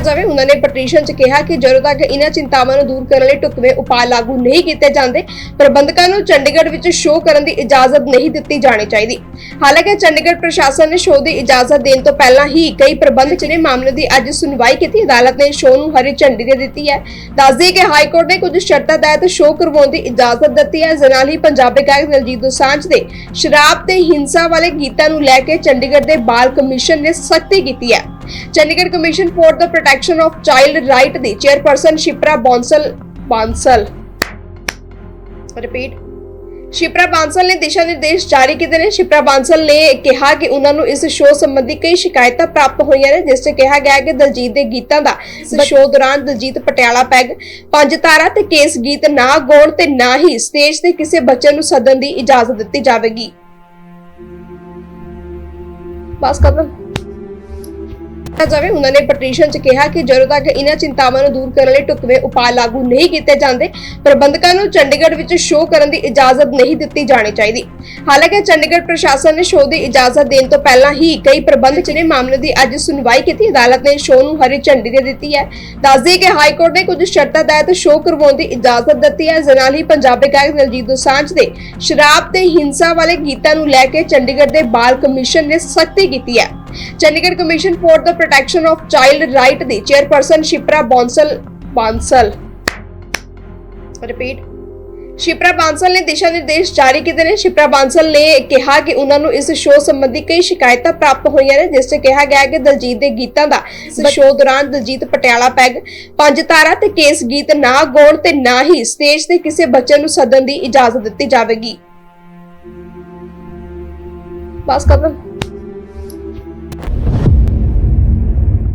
ਜਾਵੇ, ਉਹਨਾਂ ਨੇ ਪਟੀਸ਼ਨ 'ਚ ਕਿਹਾ ਕਿ ਜਦੋਂ ਤੱਕ ਇਹਨਾਂ ਚਿੰਤਾਵਾਂ ਨੂੰ ਦੂਰ ਕਰਨ ਲਈ ਢੁਕਵੇਂ ਉਪਾਅ ਲਾਗੂ ਨਹੀਂ ਕੀਤੇ ਜਾਂਦੇ, ਪ੍ਰਬੰਧਕਾਂ ਨੂੰ ਚੰਡੀਗੜ੍ਹ ਵਿੱਚ ਸ਼ੋਅ ਕਰਨ ਦੀ ਇਜਾਜ਼ਤ ਨਹੀਂ ਦਿੱਤੀ ਜਾਣੀ ਚਾਹੀਦੀ। ਹਾਲਾਂਕਿ ਚੰਡੀਗੜ੍ਹ ਪ੍ਰਸ਼ਾਸਨ ਨੇ ਸ਼ੋਅ ਦੀ ਇਜਾਜ਼ਤ ਦੇਣ ਤੋਂ ਪਹਿਲਾਂ ਹੀ ਕਈ ਪ੍ਰਬੰਧਕ ਨੇ, ਮਾਮਲੇ ਦੀ ਅੱਜ ਸੁਣਵਾਈ ਕੀਤੀ। ਅਦਾਲਤ ਨੇ ਸ਼ੋਅ ਨੂੰ ਹਰੀ ਝੰਡੀ ਦੇ ਦਿੱਤੀ ਹੈ। ਦੱਸਦੀ ਕਿ ਹਾਈ ਕੋਰਟ ਨੇ ਕੁਝ ਸ਼ਰਤਾਂ ਤਹਿਤ ਸ਼ੋਅ ਕਰਵਾਉਣ ਦੀ ਇਜਾਜ਼ਤ ਦਿੱਤੀ ਹੈ। ਇਸ ਨਾਲ ਹੀ ਪੰਜਾਬੀ ਗਾਇਕ ਦਲਜੀਤ ਦੋਸਾਂਝ ਦੇ ਸ਼ਰਾਬ ਤੇ ਹਿੰਸਾ ਵਾਲੇ ਗੀਤਾਂ ਨੂੰ ਲੈ ਕੇ ਚੰਡੀਗੜ੍ਹ ਦੇ ਬਾਲ ਕਮਿਸ਼ਨ ਨੇ ਸਖਤੀ ਕੀਤੀ ਹੈ। Chandigarh commission for the protection of child right the chairperson Shipra Bansal Bansal. Repeat Shipra Bansal ਨੇ ਦਿਸ਼ਾ ਨਿਰਦੇਸ਼ ਜਾਰੀ ਕੀਤੇ ਨੇ। ਸ਼ਿਪਰਾ ਬਾਂਸਲ ਨੇ ਕਿਹਾ ਕਿ ਉਹਨਾਂ ਨੂੰ ਇਸ ਸ਼ੋਅ ਸੰਬੰਧੀ ਕਈ ਸ਼ਿਕਾਇਤਾਂ ਪ੍ਰਾਪਤ ਹੋਈਆਂ ਨੇ ਜਿਸ 'ਚ ਕਿਹਾ ਗਿਆ ਹੈ ਕਿ ਦਲਜੀਤ ਦੇ ਗੀਤਾਂ ਦਾ ਸ਼ੋਅ ਦੌਰਾਨ ਦਲਜੀਤ ਪਟਿਆਲਾ ਪੈਗ ਪੰਜ ਤਾਰਾ ਤੇ ਕੇਸ ਗੀਤ ਨਾ ਗਾਉਣ ਤੇ ਨਾ ਹੀ ਸਟੇਜ ਤੇ ਕਿਸੇ ਬੱਚੇ ਨੂੰ ਸੱਦਣ ਦੀ ਇਜਾਜ਼ਤ ਦਿੱਤੀ ਜਾਵੇਗੀ। ਬਸ ਖਤਮ। ਜਾਵੇ, ਉਹਨਾਂ ਨੇ ਪਟੀਸ਼ਨ 'ਚ ਕਿਹਾ ਕਿ ਜਦੋਂ ਤੱਕ ਇਹਨਾਂ ਚਿੰਤਾਵਾਂ ਨੂੰ ਦੂਰ ਕਰਨ ਲਈ ਢੁਕਵੇਂ ਉਪਾਅ ਲਾਗੂ ਨਹੀਂ ਕੀਤੇ ਜਾਂਦੇ, ਪ੍ਰਬੰਧਕਾਂ ਨੂੰ ਚੰਡੀਗੜ੍ਹ ਵਿੱਚ ਸ਼ੋਅ ਕਰਨ ਦੀ ਇਜਾਜ਼ਤ ਨਹੀਂ ਦਿੱਤੀ ਜਾਣੀ ਚਾਹੀਦੀ। ਹਾਲਾਂਕਿ ਚੰਡੀਗੜ੍ਹ ਪ੍ਰਸ਼ਾਸਨ ਨੇ ਸ਼ੋਅ ਦੀ ਇਜਾਜ਼ਤ ਦੇਣ ਤੋਂ ਪਹਿਲਾਂ ਹੀ ਕਈ ਪ੍ਰਬੰਧਕ ਨੇ ਮਾਮਲੇ ਦੀ ਅੱਜ ਸੁਣਵਾਈ ਕੀਤੀ। ਅਦਾਲਤ ਨੇ ਸ਼ੋਅ ਨੂੰ ਹਰੀ ਝੰਡੀ ਦੇ ਦਿੱਤੀ ਹੈ। ਦੱਸਦੀ ਕਿ ਹਾਈ ਕੋਰਟ ਨੇ ਕੁਝ ਸ਼ਰਤਾਂ ਤਹਿਤ ਸ਼ੋਅ ਕਰਵਾਉਣ ਦੀ ਇਜਾਜ਼ਤ ਦਿੱਤੀ ਹੈ। ਇਸ ਨਾਲ ਹੀ ਪੰਜਾਬੀ ਗਾਇਕ ਦਲਜੀਤ ਦੋਸਾਂਝ ਦੇ ਸ਼ਰਾਬ ਤੇ ਹਿੰਸਾ ਵਾਲੇ ਗੀਤਾਂ ਨੂੰ ਲੈ ਕੇ ਚੰਡੀਗੜ੍ਹ ਦੇ ਬਾਲ ਕਮਿਸ਼ਨ ਨੇ ਸਖਤੀ ਕੀਤੀ ਹੈ। Chandigarh commission for the protection of child right the chairperson Shipra Bansal Bansal. Repeat Shipra Bansal ਨੇ ਦਿਸ਼ਾ ਨਿਰਦੇਸ਼ ਜਾਰੀ ਕੀਤੇ ਨੇ। ਸ਼ਿਪਰਾ ਬਾਂਸਲ ਨੇ ਕਿਹਾ ਕਿ ਉਹਨਾਂ ਨੂੰ ਇਸ ਸ਼ੋਅ ਸੰਬੰਧੀ ਕਈ ਸ਼ਿਕਾਇਤਾਂ ਪ੍ਰਾਪਤ ਹੋਈਆਂ ਨੇ ਜਿਸ 'ਚ ਕਿਹਾ ਗਿਆ ਹੈ ਕਿ ਦਲਜੀਤ ਦੇ ਗੀਤਾਂ ਦਾ ਸ਼ੋਅ ਦੌਰਾਨ ਦਲਜੀਤ ਪਟਿਆਲਾ ਪੈਗ ਪੰਜ ਤਾਰਾ ਤੇ ਕੇਸ ਗੀਤ ਨਾ ਗਾਉਣ ਤੇ ਨਾ ਹੀ ਸਟੇਜ ਤੇ ਕਿਸੇ ਬੱਚੇ ਨੂੰ ਸੱਦਣ ਦੀ ਇਜਾਜ਼ਤ ਦਿੱਤੀ ਜਾਵੇਗੀ। ਬਸ ਖਤਮ।